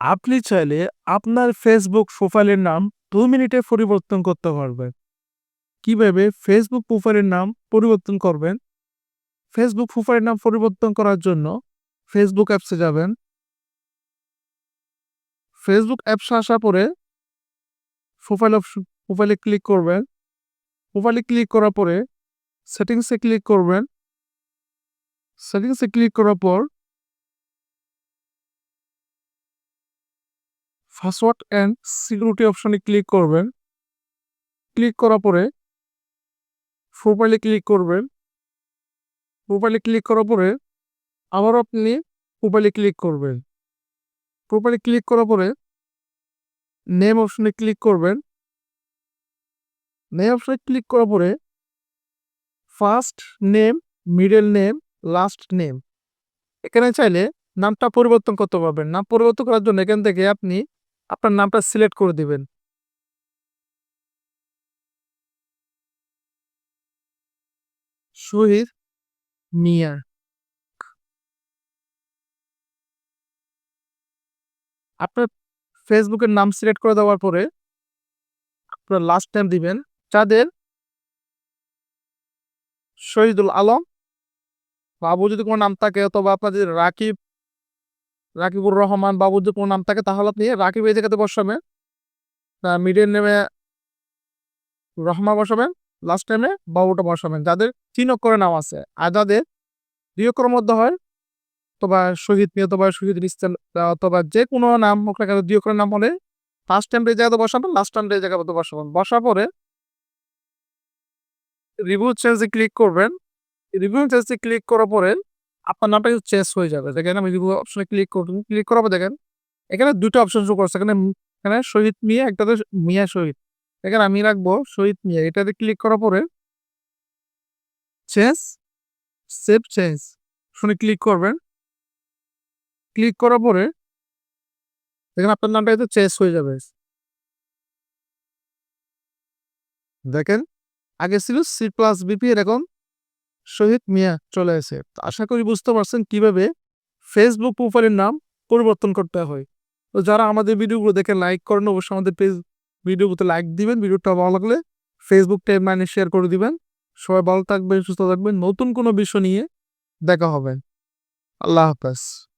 আপনি চাইলে আপনার ফেসবুক প্রোফাইলের নাম দু মিনিটে পরিবর্তন করতে পারবেন। কীভাবে ফেসবুক প্রোফাইলের নাম পরিবর্তন করবেন? ফেসবুক প্রোফাইলের নাম পরিবর্তন করার জন্য ফেসবুক অ্যাপসে যাবেন। ফেসবুক অ্যাপসে আসা পরে প্রোফাইল অপশন প্রোফাইলে ক্লিক করবেন। প্রোফাইলে ক্লিক করার পরে সেটিংসে ক্লিক করবেন। সেটিংসে ক্লিক করার পর পাসওয়ার্ড অ্যান্ড সিকিউরিটি অপশনে ক্লিক করবেন। ক্লিক করার পরে প্রোফাইলে ক্লিক করবেন। প্রোফাইলে ক্লিক করার পরে আবারও আপনি প্রোফাইলে ক্লিক করবেন। প্রোফাইলে ক্লিক করার পরে নেম অপশনে ক্লিক করবেন। নেম অপশনে ক্লিক করার পরে first name, middle name, last name এখানে চাইলে নামটা পরিবর্তন করতে পারবেন। নাম পরিবর্তন করার জন্য এখান থেকে আপনি আপনার নামটা সিলেক্ট করে দিবেন। শহীদ মিয়া। আপনার ফেসবুকের নাম সিলেক্ট করে দেওয়ার পরে আপনার লাস্ট নেম দিবেন। যাদের শহীদুল আলম বাবু যদি কোনো নাম থাকে অথবা আপনার যদি রাকিব রাকিবুর রহমান বাবুর যদি কোনো নাম থাকে তাহলে আপনি রাকিব এই জায়গাতে বসাবেন। মিডল নেমে রহমান বসাবেন। লাস্ট টাইমে বাবুটা বসাবেন। যাদের ৩ অক্ষরের নাম আছে। আর যাদের ২ অক্ষরের মধ্যে হয় অথবা শহীদ মিয়া অথবা শহীদ ইসলাম অথবা যেকোনো নাম হোক না কেন ২ অক্ষরের নাম হলে ফার্স্ট নেমটা এই জায়গাতে বসাবেন, লাস্ট নেমটা এই জায়গাতে বসাবেন। বসার পরে রিভিউ চেঞ্জে ক্লিক করবেন। রিভিউ চেঞ্জে ক্লিক করার পরে আপনার নামটা কিন্তু চেঞ্জ হয়ে যাবে। দেখেন আমি অপশনে ক্লিক করুন ক্লিক পর দেখেন, এখানে ২ টা অপশন শো করছে। এখানে এখানে শহীদ মিয়া, একটাতে মিয়া শহীদ। এখানে আমি রাখব শহীদ মিয়া। এটাতে ক্লিক করার পরে চেঞ্জ সেভ চেঞ্জ শুনে ক্লিক করবেন। ক্লিক করার পরে দেখেন আপনার নামটা কিন্তু চেঞ্জ হয়ে যাবে। দেখেন, আগে ছিল সি প্লাস বিপি এখন শহীদ মিয়া চলে আসে আশা করি বুঝতে পারছেন কীভাবে ফেসবুক প্রোফাইলের নাম পরিবর্তন করতে হয়। তো যারা আমাদের ভিডিওগুলো দেখে লাইক করেন অবশ্যই আমাদের পেজ ভিডিওগুলোতে লাইক দিবেন। ভিডিওটা ভালো লাগলে ফেসবুক টাইম মানে শেয়ার করে দিবেন। সবাই ভালো থাকবেন, সুস্থ থাকবেন। নতুন কোনো বিষয় নিয়ে দেখা হবে। আল্লাহ হাফেজ।